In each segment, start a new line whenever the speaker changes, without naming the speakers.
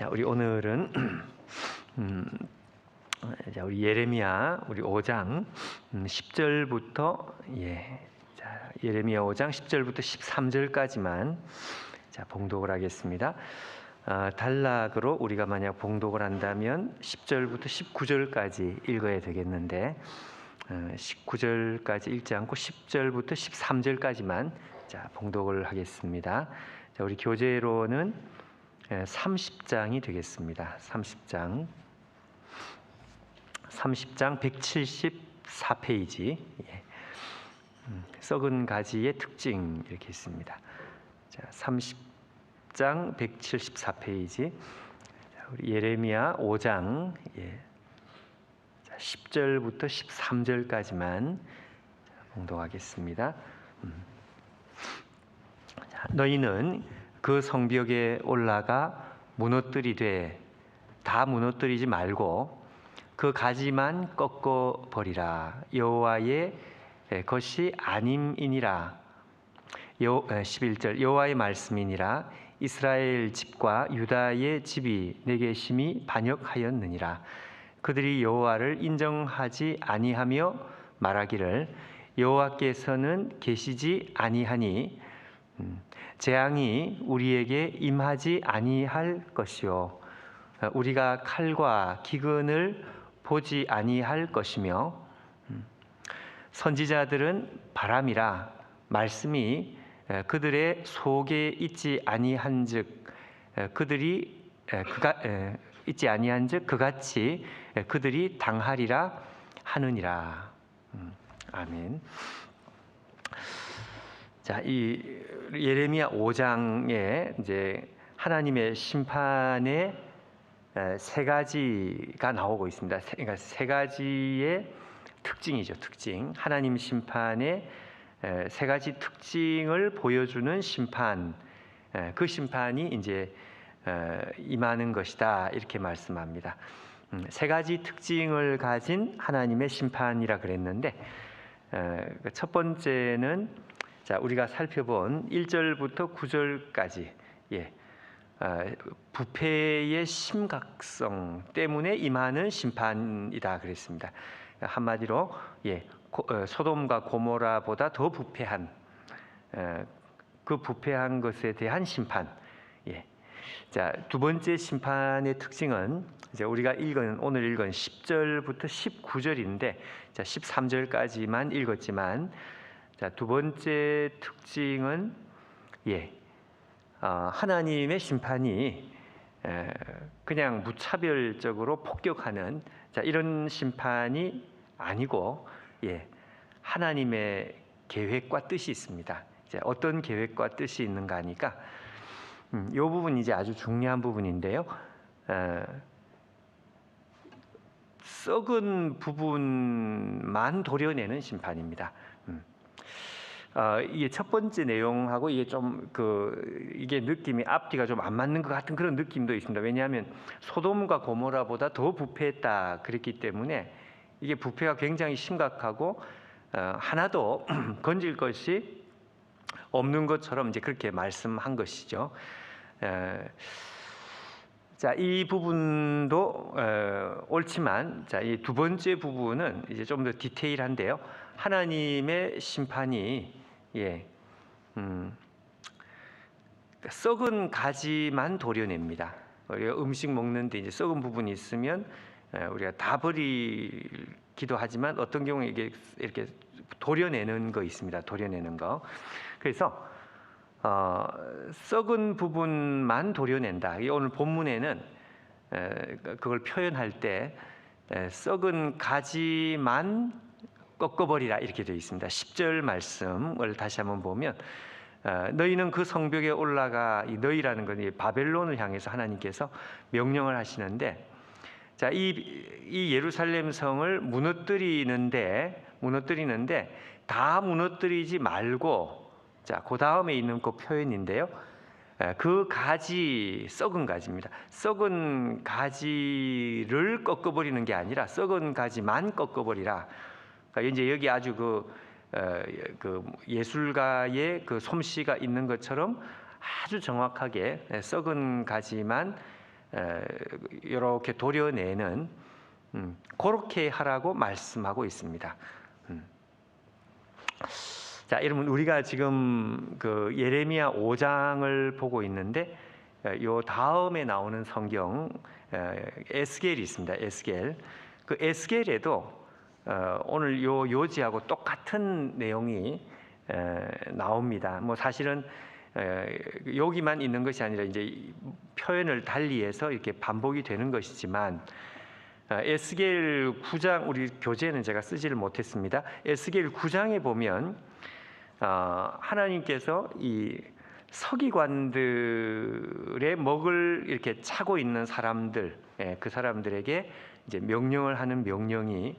자, 우리 오늘은 음, 자, 우리 예레미야 우리 5장 음, 10절부터 예. 자, 예레미야 5장 10절부터 13절까지만 자, 봉독을 하겠습니다. 아, 단락으로 우리가 만약 봉독을 한다면 10절부터 19절까지 읽어야 되겠는데 어, 19절까지 읽지 않고 10절부터 13절까지만 자, 봉독을 하겠습니다. 자, 우리 교재로는 30장이 되겠습니다. 30장. 30장 174페이지. 예. 음, 썩은 가지의 특징 이렇게 있습니다. 자, 30장 174페이지. 자, 우리 예레미야 5장 예. 자, 10절부터 13절까지만 봉독하겠습니다. 음. 자, 너희는 그 성벽에 올라가 무너뜨리되 다 무너뜨리지 말고 그 가지만 꺾어 버리라. 여호와의 것이 아님이니라. 여 11절. 여호와의 말씀이니라. 이스라엘 집과 유다의 집이 내게 심히 반역하였느니라. 그들이 여호와를 인정하지 아니하며 말하기를 여호와께서는 계시지 아니하니 음, 재앙이 우리에게 임하지 아니할 것이요 우리가 칼과 기근을 보지 아니할 것이며 음, 선지자들은 바람이라 말씀이 그들의 속에 있지 아니한즉 그들이 그가 있지 아니한즉 그같이 그들이 당하리라 하느니라 음, 아멘. 자, 이 예레미야 5장에 이제 하나님의 심판의 세 가지가 나오고 있습니다. 그러니까 세 가지의 특징이죠. 특징. 하나님 심판의 세 가지 특징을 보여주는 심판. 그 심판이 이제 임하는 것이다. 이렇게 말씀합니다. 음, 세 가지 특징을 가진 하나님의 심판이라 그랬는데 첫 번째는 자, 우리가 살펴본 1절부터 9절까지 예. 아, 부패의 심각성 때문에 임하는 심판이다 그랬습니다. 한마디로 예, 어, 소돔과 고모라보다 더 부패한 어, 그 부패한 것에 대한 심판. 예. 자, 두 번째 심판의 특징은 이제 우리가 읽은 오늘 읽은 10절부터 19절인데 자, 13절까지만 읽었지만 자, 두 번째 특징은 예, 어, 하나님의 심판이 에, 그냥 무차별적으로 폭격하는 자, 이런 심판이 아니고 예, 하나님의 계획과 뜻이 있습니다. 이제 어떤 계획과 뜻이 있는가 하니까 음, 이 부분 이제 아주 중요한 부분인데요. 에, 썩은 부분만 도려내는 심판입니다. 어, 이게 첫 번째 내용하고 이게 좀 그 이게 느낌이 앞뒤가 좀 안 맞는 것 같은 그런 느낌도 있습니다. 왜냐하면 소돔과 고모라보다 더 부패했다 그랬기 때문에 이게 부패가 굉장히 심각하고 어, 하나도 건질 것이 없는 것처럼 이제 그렇게 말씀한 것이죠. 에, 자, 이 부분도 어, 옳지만, 자, 이 두 번째 부분은 이제 좀 더 디테일한데요. 하나님의 심판이 예, 음, 썩은 가지만 도려냅니다. 우리가 음식 먹는데 이제 썩은 부분이 있으면 우리가 다 버리기도 하지만 어떤 경우에 이게 이렇게 도려내는 거 있습니다. 도려내는 거. 그래서 어, 썩은 부분만 도려낸다. 오늘 본문에는 에, 그걸 표현할 때 에, 썩은 가지만 꺾어버리라 이렇게 되어 있습니다. 10절 말씀을 다시 한번 보면 어, 너희는 그 성벽에 올라가 너희라는 건 바벨론을 향해서 하나님께서 명령을 하시는데 자, 이, 이 예루살렘 성을 무너뜨리는데 무너뜨리는데 다 무너뜨리지 말고 자, 그 다음에 있는 그 표현인데요. 그 가지 썩은 가지입니다. 썩은 가지를 꺾어버리는 게 아니라 썩은 가지만 꺾어버리라. 그러니까 이제 여기 아주 그, 어, 그 예술가의 그 솜씨가 있는 것처럼 아주 정확하게 썩은 가지만 이렇게 도려내는 음, 그렇게 하라고 말씀하고 있습니다. 음. 자, 여러분 우리가 지금 그 예레미야 5장을 보고 있는데 어, 요 다음에 나오는 성경 어, 에스겔이 있습니다. 에스겔. 그 에스겔에도 어, 오늘 요 요지하고 똑같은 내용이 에, 나옵니다. 뭐 사실은 에, 여기만 있는 것이 아니라 이제 이 표현을 달리해서 이렇게 반복이 되는 것이지만 어, 에스겔 9장 우리 교재는 제가 쓰지를 못했습니다. 에스겔 9장에 보면 어, 하나님께서 이 서기관들의 먹을 이렇게 차고 있는 사람들, 예, 그 사람들에게 이제 명령을 하는 명령이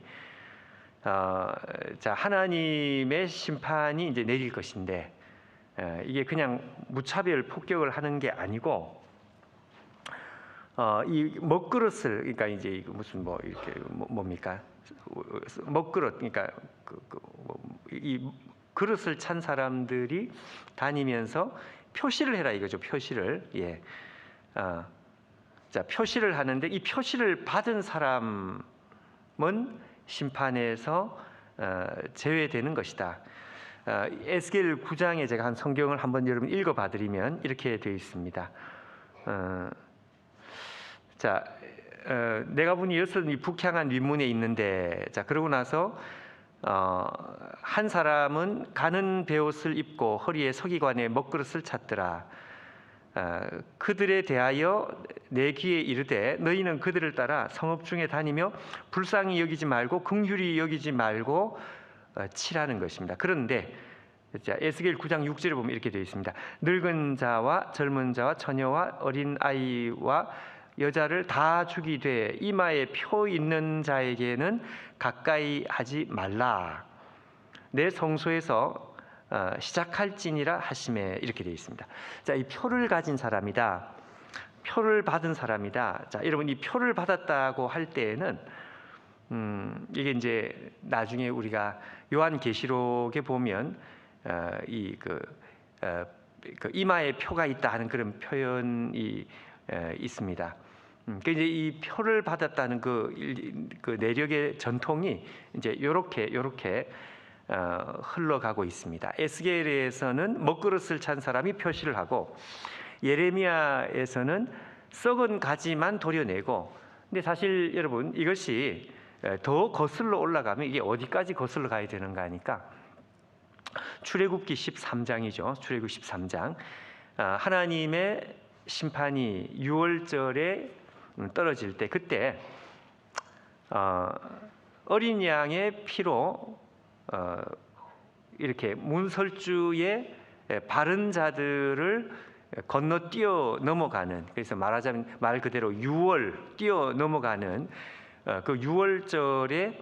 어, 자 하나님의 심판이 이제 내릴 것인데 예, 이게 그냥 무차별 폭격을 하는 게 아니고 어, 이 먹그릇을 그러니까 이제 무슨 뭐 이렇게 뭐, 뭡니까 먹그릇 그러니까 그, 그, 뭐, 이 그릇을 찬 사람들이 다니면서 표시를 해라 이거죠 표시를 예. 어, 자 표시를 하는데 이 표시를 받은 사람은 심판에서 어, 제외되는 것이다. 어, 에스겔 9장에 제가 한 성경을 한번 여러분 읽어봐 드리면 이렇게 되어 있습니다. 어, 자, 어, 내가 보니 여섯이 북향한 윗문에 있는데, 자 그러고 나서 어, 한 사람은 가는 베옷을 입고 허리에 서기관의 먹그릇을 찾더라. 어, 그들에 대하여 내 귀에 이르되 너희는 그들을 따라 성읍 중에 다니며 불쌍히 여기지 말고 긍휼히 여기지 말고 어, 치라는 것입니다. 그런데 자, 에스겔 9장 6절에 보면 이렇게 되어 있습니다. 늙은 자와 젊은 자와 처녀와 어린 아이와 여자를 다 죽이되 이마에 표 있는 자에게는 가까이 하지 말라. 내 성소에서 어, 시작할지니라 하심에 이렇게 되어 있습니다. 자, 이 표를 가진 사람이다. 표를 받은 사람이다. 자, 여러분 이 표를 받았다고 할 때에는 음, 이게 이제 나중에 우리가 요한 계시록에 보면 어, 이그 어, 그 이마에 표가 있다 하는 그런 표현이 에, 있습니다. 음, 그 이제 이 표를 받았다는 그, 일- 그 내력의 전통이 이제 이렇게 어, 흘러가고 있습니다. 에스겔에서는 먹그릇을 찬 사람이 표시를 하고 예레미야에서는 썩은 가지만 도려내고 근데 사실 여러분 이것이 에, 더 거슬러 올라가면 이게 어디까지 거슬러 가야 되는가 하니까 출애굽기 13장이죠. 출애굽 13장 아, 하나님의 심판이 6월절에 떨어질 때 그때 어, 어린 양의 피로 어, 이렇게 문설주의 바른 자들을 건너 뛰어 넘어가는 그래서 말하자면 말 그대로 6월 뛰어 넘어가는 어, 그 6월절에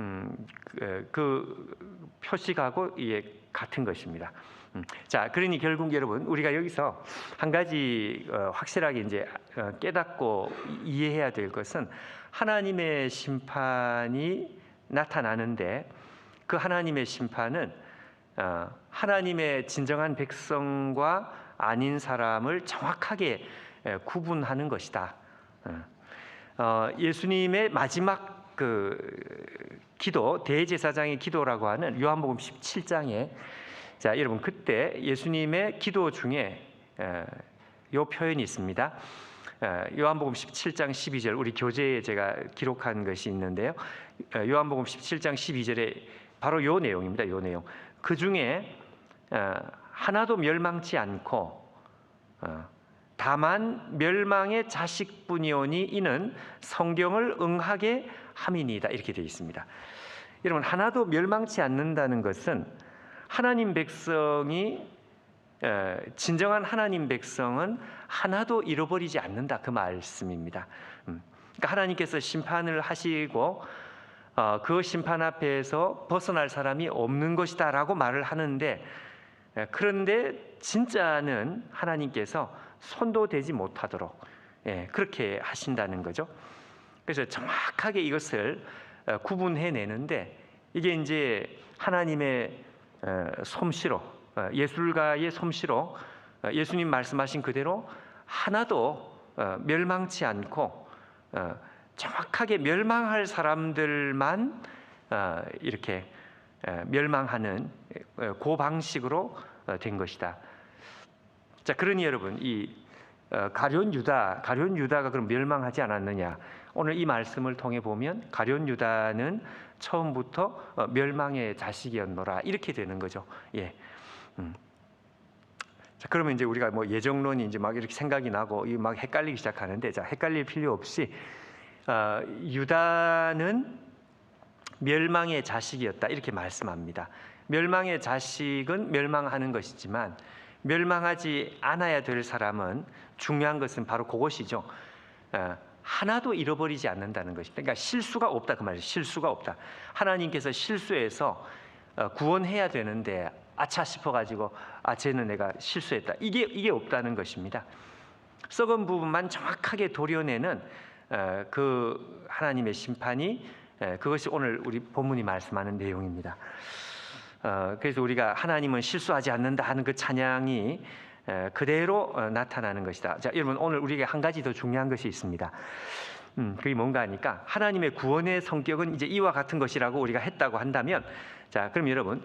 음, 그, 그 표식하고 이게 같은 것입니다. 음, 자, 그러니 결국 여러분 우리가 여기서 한 가지 어, 확실하게 이제 어, 깨닫고 이- 이해해야 될 것은 하나님의 심판이 나타나는데 그 하나님의 심판은 어, 하나님의 진정한 백성과 아닌 사람을 정확하게 에, 구분하는 것이다. 어, 어, 예수님의 마지막 그 기도 대제사장의 기도라고 하는 요한복음 17장에 자 여러분 그때 예수님의 기도 중에 에, 요 표현이 있습니다. 에, 요한복음 17장 12절 우리 교재에 제가 기록한 것이 있는데요. 에, 요한복음 17장 12절에 바로 요 내용입니다. 요 내용. 그 중에 어, 하나도 멸망치 않고 어, 다만 멸망의 자식뿐이오니 이는 성경을 응하게 함이니이다 이렇게 되어 있습니다. 여러분 하나도 멸망치 않는다는 것은 하나님 백성이 에, 진정한 하나님 백성은 하나도 잃어버리지 않는다 그 말씀입니다. 음, 그러니까 하나님께서 심판을 하시고 어, 그 심판 앞에서 벗어날 사람이 없는 것이다라고 말을 하는데 에, 그런데 진짜는 하나님께서 손도 대지 못하도록 예, 그렇게 하신다는 거죠. 그래서 정확하게 이것을 어, 구분해 내는데 이게 이제 하나님의 어, 솜씨로 어, 예술가의 솜씨로 어, 예수님 말씀하신 그대로 하나도 어, 멸망치 않고 어, 정확하게 멸망할 사람들만 어, 이렇게 에, 멸망하는 에, 그 방식으로 어, 된 것이다. 자, 그러니 여러분 이 어, 가룟 유다, 가룟 유다가 그럼 멸망하지 않았느냐? 오늘 이 말씀을 통해 보면 가룟 유다는 처음부터 어, 멸망의 자식이었노라 이렇게 되는 거죠. 예. 음. 자, 그러면 이제 우리가 뭐 예정론이 이제 막 이렇게 생각이 나고 이 막 헷갈리기 시작하는데 자, 헷갈릴 필요 없이 어, 유다는 멸망의 자식이었다 이렇게 말씀합니다. 멸망의 자식은 멸망하는 것이지만 멸망하지 않아야 될 사람은 중요한 것은 바로 그것이죠. 어, 하나도 잃어버리지 않는다는 것입니다. 그러니까 실수가 없다 그 말이에요. 실수가 없다. 하나님께서 실수해서 어, 구원해야 되는데 아차 싶어가지고 아 쟤는 내가 실수했다. 이게 이게 없다는 것입니다. 썩은 부분만 정확하게 도려내는 어, 그 하나님의 심판이 에, 그것이 오늘 우리 본문이 말씀하는 내용입니다. 어, 그래서 우리가 하나님은 실수하지 않는다 하는 그 찬양이 에, 그대로 어, 나타나는 것이다. 자, 여러분 오늘 우리에게 한 가지 더 중요한 것이 있습니다. 음, 그게 뭔가 하니까 하나님의 구원의 성격은 이제 이와 같은 것이라고 우리가 했다고 한다면, 자, 그럼 여러분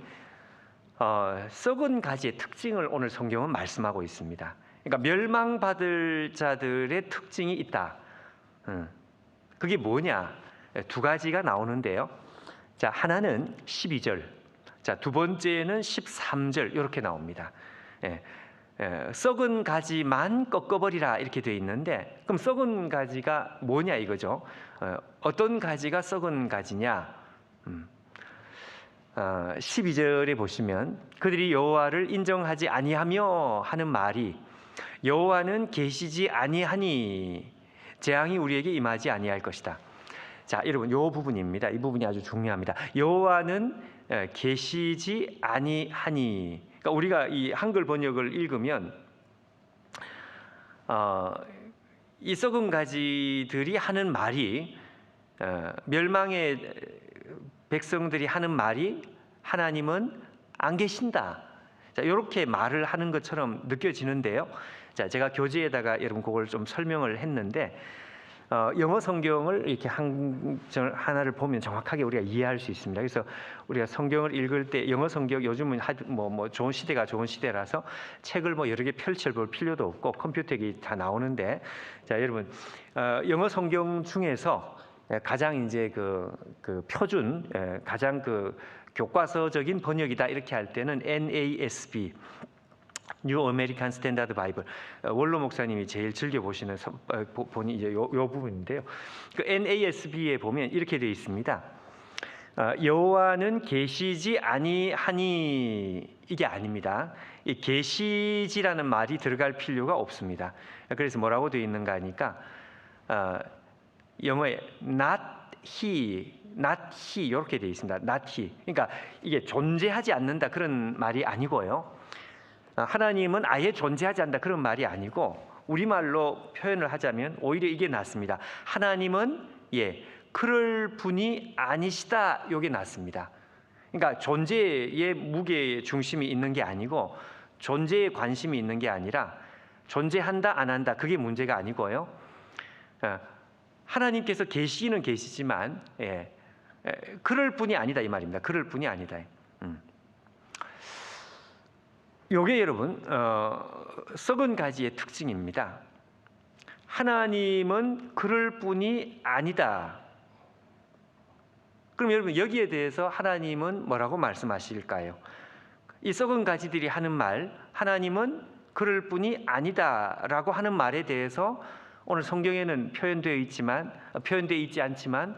어, 썩은 가지의 특징을 오늘 성경은 말씀하고 있습니다. 그러니까 멸망받을 자들의 특징이 있다. 음, 그게 뭐냐? 두 가지가 나오는데요. 자, 하나는 12절. 자, 두 번째는 13절 이렇게 나옵니다. 예, 예, 썩은 가지만 꺾어버리라 이렇게 되어 있는데 그럼 썩은 가지가 뭐냐 이거죠. 어, 어떤 가지가 썩은 가지냐? 음. 어, 12절에 보시면 그들이 여호와를 인정하지 아니하며 하는 말이 여호와는 계시지 아니하니 재앙이 우리에게 임하지 아니할 것이다. 자, 여러분 요 부분입니다. 이 부분이 아주 중요합니다. 여호와는 에, 계시지 아니하니. 그러니까 우리가 이 한글 번역을 읽으면 어, 이 썩은 가지들이 하는 말이 어, 멸망의 백성들이 하는 말이 하나님은 안 계신다. 자, 이렇게 말을 하는 것처럼 느껴지는데요. 자, 제가 교재에다가 여러분 그걸 좀 설명을 했는데 어, 영어 성경을 이렇게 한절 하나를 보면 정확하게 우리가 이해할 수 있습니다. 그래서 우리가 성경을 읽을 때 영어 성경 요즘은 뭐뭐 뭐 좋은 시대가 좋은 시대라서 책을 뭐 여러 개 펼쳐 볼 필요도 없고 컴퓨터에 다 나오는데 자 여러분 어, 영어 성경 중에서 가장 이제 그, 그 표준 에, 가장 그 교과서적인 번역이다 이렇게 할 때는 NASB 뉴 아메리칸 스탠다드 바이블 원로 목사님이 제일 즐겨 보시는 서- 어, 보- 본이 이제 요, 요 부분인데요. 그 NASB에 보면 이렇게 되어 있습니다. 어, 여호와는 계시지 아니하니 이게 아닙니다. 이 계시지라는 말이 들어갈 필요가 없습니다. 그래서 뭐라고 되어 있는가 하니까 어, 영어에 not he, not he 이렇게 되어 있습니다. not he. 그러니까 이게 존재하지 않는다 그런 말이 아니고요. 아, 하나님은 아예 존재하지 않는다 그런 말이 아니고 우리말로 표현을 하자면 오히려 이게 낫습니다. 하나님은 예 그럴 분이 아니시다 요게 낫습니다. 그러니까 존재의 무게의 중심이 있는 게 아니고 존재에 관심이 있는 게 아니라 존재한다 안 한다 그게 문제가 아니고요. 아, 하나님께서 계시는 계시지만 예, 에, 그럴 분이 아니다 이 말입니다. 그럴 분이 아니다. 음. 요게 여러분 어, 썩은 가지의 특징입니다. 하나님은 그럴 분이 아니다. 그럼 여러분 여기에 대해서 하나님은 뭐라고 말씀하실까요? 이 썩은 가지들이 하는 말, 하나님은 그럴 분이 아니다라고 하는 말에 대해서 오늘 성경에는 표현되어 있지만 어, 표현되어 있지 않지만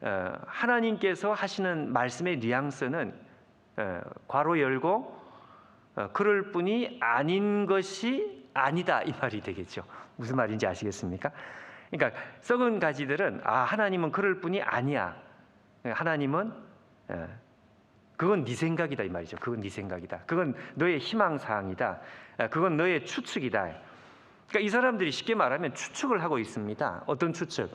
어, 하나님께서 하시는 말씀의 뉘앙스는 어, 괄호 열고 어, 그럴 뿐이 아닌 것이 아니다 이 말이 되겠죠. 무슨 말인지 아시겠습니까? 그러니까 썩은 가지들은 아 하나님은 그럴 뿐이 아니야. 하나님은 어, 그건 네 생각이다 이 말이죠. 그건 네 생각이다. 그건 너의 희망 사항이다. 어, 그건 너의 추측이다. 그러니까 이 사람들이 쉽게 말하면 추측을 하고 있습니다. 어떤 추측?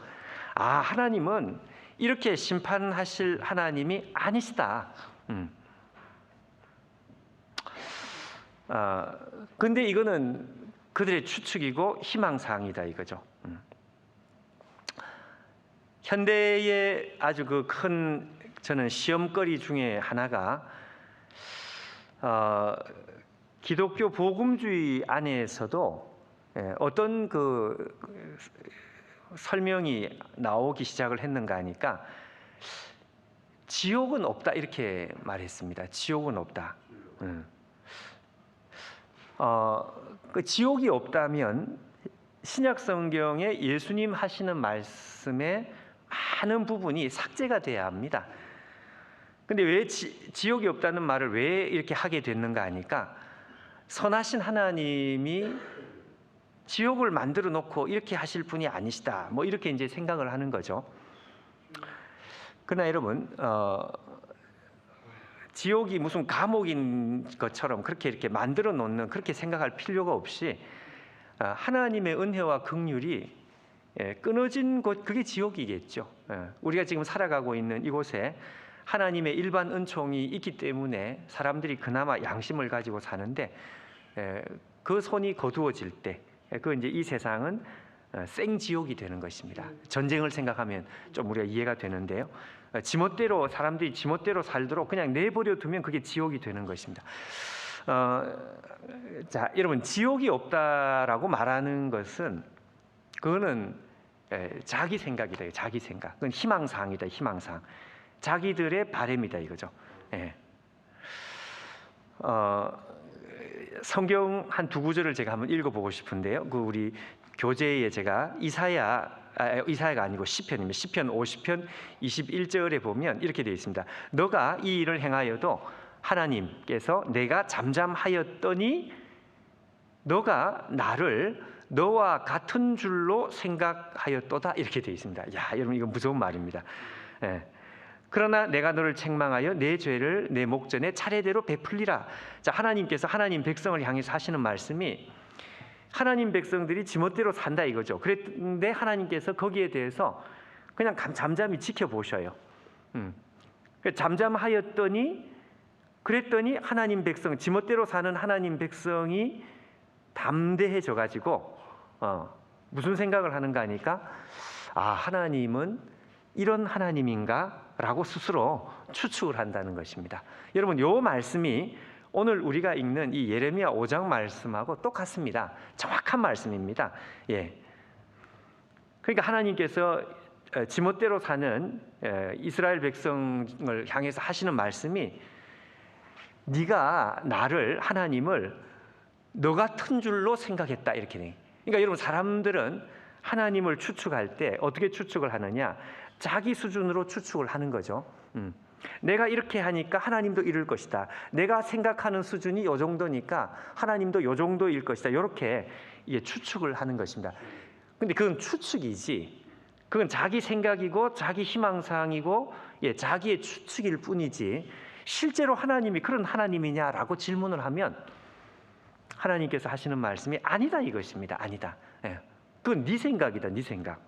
아 하나님은 이렇게 심판하실 하나님이 아니시다. 음. 아, 근데 이거는 그들의 추측이고 희망사항이다 이거죠. 음. 현대의 아주 그 큰 저는 시험거리 중에 하나가 어, 기독교 복음주의 안에서도 예, 어떤 그 설명이 나오기 시작을 했는가 하니까 지옥은 없다 이렇게 말했습니다. 지옥은 없다. 음. 어, 그 지옥이 없다면 신약 성경에 예수님 하시는 말씀의 많은 부분이 삭제가 돼야 합니다. 근데 왜 지, 지옥이 없다는 말을 왜 이렇게 하게 됐는가 하니까 선하신 하나님이 지옥을 만들어 놓고 이렇게 하실 분이 아니시다. 뭐 이렇게 이제 생각을 하는 거죠. 그러나 여러분, 어, 지옥이 무슨 감옥인 것처럼 그렇게 이렇게 만들어 놓는 그렇게 생각할 필요가 없이 어, 하나님의 은혜와 긍휼이 예, 끊어진 곳 그게 지옥이겠죠. 예, 우리가 지금 살아가고 있는 이곳에 하나님의 일반 은총이 있기 때문에 사람들이 그나마 양심을 가지고 사는데 예, 그 손이 거두어질 때, 예, 그 이제 이 세상은 어, 생지옥이 되는 것입니다. 전쟁을 생각하면 좀 우리가 이해가 되는데요. 어, 지멋대로 사람들이 지멋대로 살도록 그냥 내버려 두면 그게 지옥이 되는 것입니다. 어, 자, 여러분 지옥이 없다라고 말하는 것은 그거는 에, 자기 생각이다. 자기 생각. 그건 희망사항이다. 희망사항. 자기들의 바램이다 이거죠. 예. 어, 성경 한 두 구절을 제가 한번 읽어보고 싶은데요. 그 우리 교재에 제가 이사야 아, 이사야가 아니고 시편입니다. 시편 50편 21절에 보면 이렇게 되어 있습니다. 너가 이 일을 행하여도 하나님께서 내가 잠잠하였더니 너가 나를 너와 같은 줄로 생각하였도다 이렇게 되어 있습니다. 야, 여러분 이거 무서운 말입니다. 예. 그러나 내가 너를 책망하여 내 죄를 내 목전에 차례대로 베풀리라. 자, 하나님께서 하나님 백성을 향해서 하시는 말씀이 하나님 백성들이 지멋대로 산다 이거죠. 그랬는데 하나님께서 거기에 대해서 그냥 감- 잠잠히 지켜보셔요. 음. 그 잠잠하였더니 그랬더니 하나님 백성 지멋대로 사는 하나님 백성이 담대해져 가지고 어, 무슨 생각을 하는가 하니까 아 하나님은 이런 하나님인가라고 스스로 추측을 한다는 것입니다. 여러분 요 말씀이 오늘 우리가 읽는 이 예레미야 5장 말씀하고 똑같습니다. 정확한 말씀입니다. 예. 그러니까 하나님께서 어, 지멋대로 사는 에, 이스라엘 백성을 향해서 하시는 말씀이 네가 나를 하나님을 너 같은 줄로 생각했다 이렇게 돼. 그러니까 여러분 사람들은 하나님을 추측할 때 어떻게 추측을 하느냐? 자기 수준으로 추측을 하는 거죠. 음. 내가 이렇게 하니까 하나님도 이럴 것이다. 내가 생각하는 수준이 요 정도니까 하나님도 요 정도일 것이다. 이렇게 추측을 하는 것입니다. 근데 그건 추측이지. 그건 자기 생각이고 자기 희망사항이고 예, 자기의 추측일 뿐이지. 실제로 하나님이 그런 하나님이냐라고 질문을 하면 하나님께서 하시는 말씀이 아니다 이것입니다. 아니다. 예. 그건 네 생각이다. 네 생각.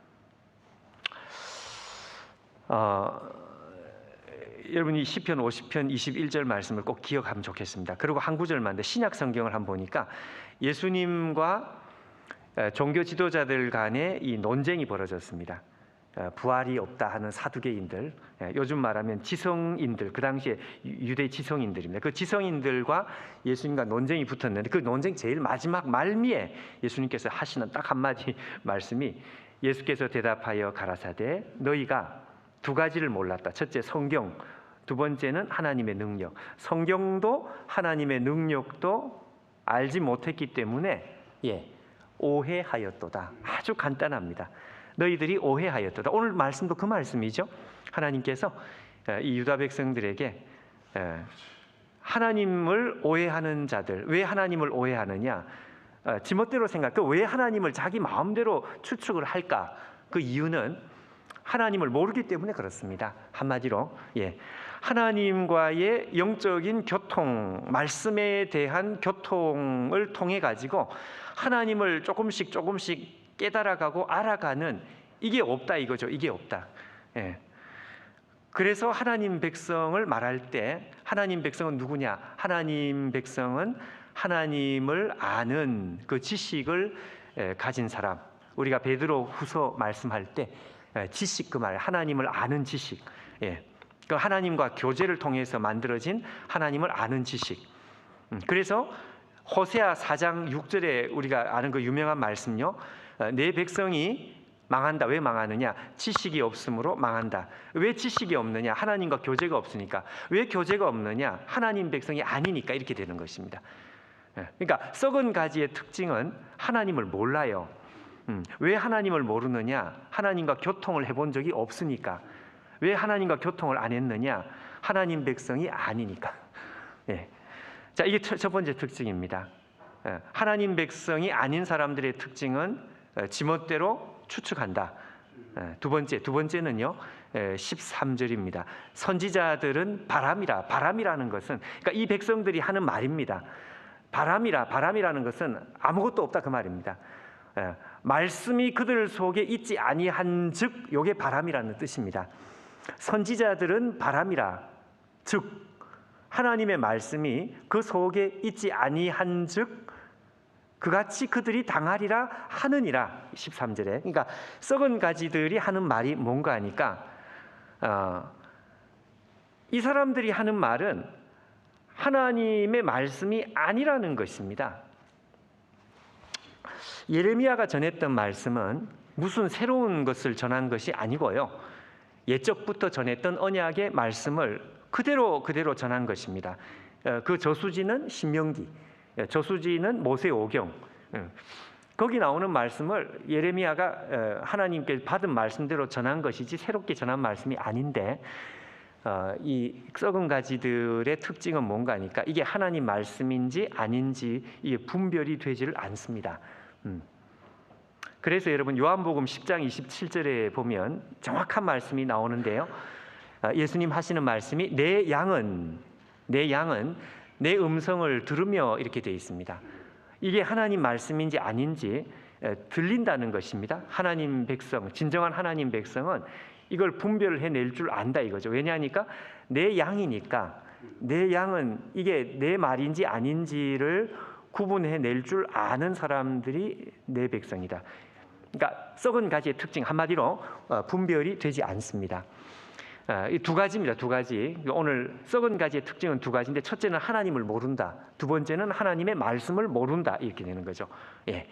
어, 여러분이 시편 50편 21절 말씀을 꼭 기억하면 좋겠습니다. 그리고 한 구절만 더 신약 성경을 한번 보니까 예수님과 에, 종교 지도자들 간의 이 논쟁이 벌어졌습니다. 어, 부활이 없다 하는 사두개인들, 예, 요즘 말하면 지성인들, 그 당시에 유- 유대 지성인들입니다. 그 지성인들과 예수님과 논쟁이 붙었는데 그 논쟁 제일 마지막 말미에 예수님께서 하시는 딱 한마디 말씀이 예수께서 대답하여 가라사대 너희가 두 가지를 몰랐다. 첫째 성경, 두 번째는 하나님의 능력. 성경도 하나님의 능력도 알지 못했기 때문에 예, 오해하였도다. 아주 간단합니다. 너희들이 오해하였도다. 오늘 말씀도 그 말씀이죠. 하나님께서 에, 이 유다 백성들에게 에, 하나님을 오해하는 자들 왜 하나님을 오해하느냐? 어, 지멋대로 생각. 그왜 하나님을 자기 마음대로 추측을 할까? 그 이유는 하나님을 모르기 때문에 그렇습니다. 한마디로 예. 하나님과의 영적인 교통, 말씀에 대한 교통을 통해 가지고 하나님을 조금씩 조금씩 깨달아가고 알아가는 이게 없다 이거죠. 이게 없다. 예. 그래서 하나님 백성을 말할 때 하나님 백성은 누구냐? 하나님 백성은 하나님을 아는 그 지식을 에, 가진 사람. 우리가 베드로 후서 말씀할 때 에, 지식 그 말, 하나님을 아는 지식. 예. 그 하나님과 교제를 통해서 만들어진 하나님을 아는 지식. 음, 그래서 호세아 4장 6절에 우리가 아는 그 유명한 말씀요. 어, 내 백성이 망한다. 왜 망하느냐? 지식이 없으므로 망한다. 왜 지식이 없느냐? 하나님과 교제가 없으니까. 왜 교제가 없느냐? 하나님 백성이 아니니까 이렇게 되는 것입니다. 예, 그러니까 썩은 가지의 특징은 하나님을 몰라요. 음, 왜 하나님을 모르느냐? 하나님과 교통을 해본 적이 없으니까. 왜 하나님과 교통을 안 했느냐? 하나님 백성이 아니니까. 예. 자, 이게 첫, 첫 번째 특징입니다. 예, 하나님 백성이 아닌 사람들의 특징은 어, 지멋대로 추측한다. 예, 두 번째, 두 번째는요. 예, 13절입니다. 선지자들은 바람이라. 바람이라는 것은 그러니까 이 백성들이 하는 말입니다. 바람이라. 바람이라는 것은 아무것도 없다 그 말입니다. 예, 말씀이 그들 속에 있지 아니한즉 요게 바람이라는 뜻입니다. 선지자들은 바람이라. 즉 하나님의 말씀이 그 속에 있지 아니한즉 그같이 그들이 당하리라 하느니라 13절에 그러니까 썩은 가지들이 하는 말이 뭔가 하니까 어, 이 사람들이 하는 말은 하나님의 말씀이 아니라는 것입니다. 예레미야가 전했던 말씀은 무슨 새로운 것을 전한 것이 아니고요. 예적부터 전했던 언약의 말씀을 그대로 그대로 전한 것입니다. 어, 그 저수지는 신명기, 예, 저수지는 모세 오경. 예. 거기 나오는 말씀을 예레미야가 어, 하나님께 받은 말씀대로 전한 것이지 새롭게 전한 말씀이 아닌데 어, 이 썩은 가지들의 특징은 뭔가 하니까 이게 하나님 말씀인지 아닌지 이게 분별이 되지를 않습니다. 음. 그래서 여러분 요한복음 10장 27절에 보면 정확한 말씀이 나오는데요. 아, 예수님 하시는 말씀이 내 양은 내 양은 내 음성을 들으며 이렇게 되어 있습니다. 이게 하나님 말씀인지 아닌지 에, 들린다는 것입니다. 하나님 백성, 진정한 하나님 백성은 이걸 분별을 해낼 줄 안다 이거죠. 왜냐하니까 내 양이니까 내 양은 이게 내 말인지 아닌지를 구분해낼 줄 아는 사람들이 내 백성이다. 그러니까 썩은 가지의 특징 한마디로 어, 분별이 되지 않습니다. 아, 이두 가지입니다. 두 가지. 오늘 썩은 가지의 특징은 두 가지인데 첫째는 하나님을 모른다. 두 번째는 하나님의 말씀을 모른다. 이렇게 되는 거죠. 예.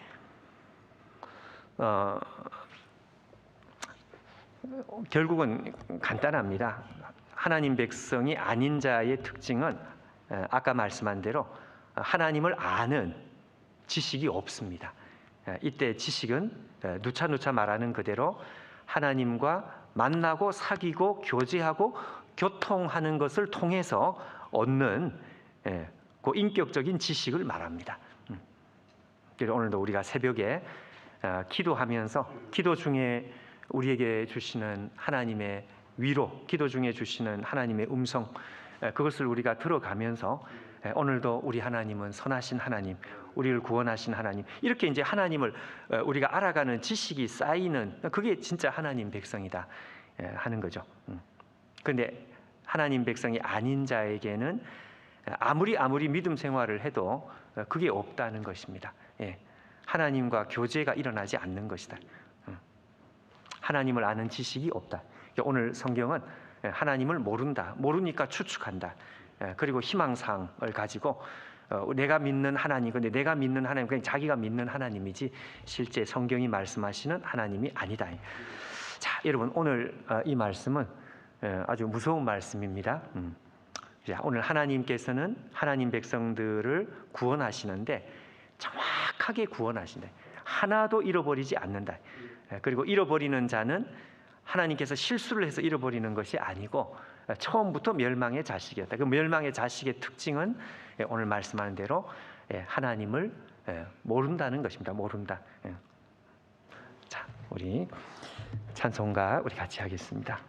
어, 결국은 간단합니다. 하나님 백성이 아닌 자의 특징은 에, 아까 말씀한 대로 하나님을 아는 지식이 없습니다. 에, 이때 지식은 에, 누차누차 말하는 그대로 하나님과 만나고 사귀고 교제하고 교통하는 것을 통해서 얻는 예, 그 인격적인 지식을 말합니다. 음. 그래서 오늘도 우리가 새벽에 아, 기도하면서 기도 중에 우리에게 주시는 하나님의 위로, 기도 중에 주시는 하나님의 음성 에, 그것을 우리가 들어가면서 에, 오늘도 우리 하나님은 선하신 하나님, 우리를 구원하신 하나님 이렇게 이제 하나님을 어, 우리가 알아가는 지식이 쌓이는 그게 진짜 하나님 백성이다 예, 하는 거죠. 그런데 하나님 백성이 아닌 자에게는 아무리 아무리 믿음 생활을 해도 어, 그게 없다는 것입니다. 예, 하나님과 교제가 일어나지 않는 것이다. 음. 하나님을 아는 지식이 없다. 오늘 성경은 예, 하나님을 모른다. 모르니까 추측한다. 예, 그리고 희망상을 가지고 어, 내가 믿는 하나님, 근데 내가 믿는 하나님 그냥 자기가 믿는 하나님이지 실제 성경이 말씀하시는 하나님이 아니다. 자, 여러분 오늘 어, 이 말씀은 예, 아주 무서운 말씀입니다. 음. 자, 오늘 하나님께서는 하나님 백성들을 구원하시는데 정확하게 구원하신다. 하나도 잃어버리지 않는다. 예, 그리고 잃어버리는 자는 하나님께서 실수를 해서 잃어버리는 것이 아니고 어, 처음부터 멸망의 자식이었다. 그 멸망의 자식의 특징은 예, 오늘 말씀하는 대로 예, 하나님을 예, 모른다는 것입니다. 모른다. 자, 우리 찬송가 우리 같이 하겠습니다.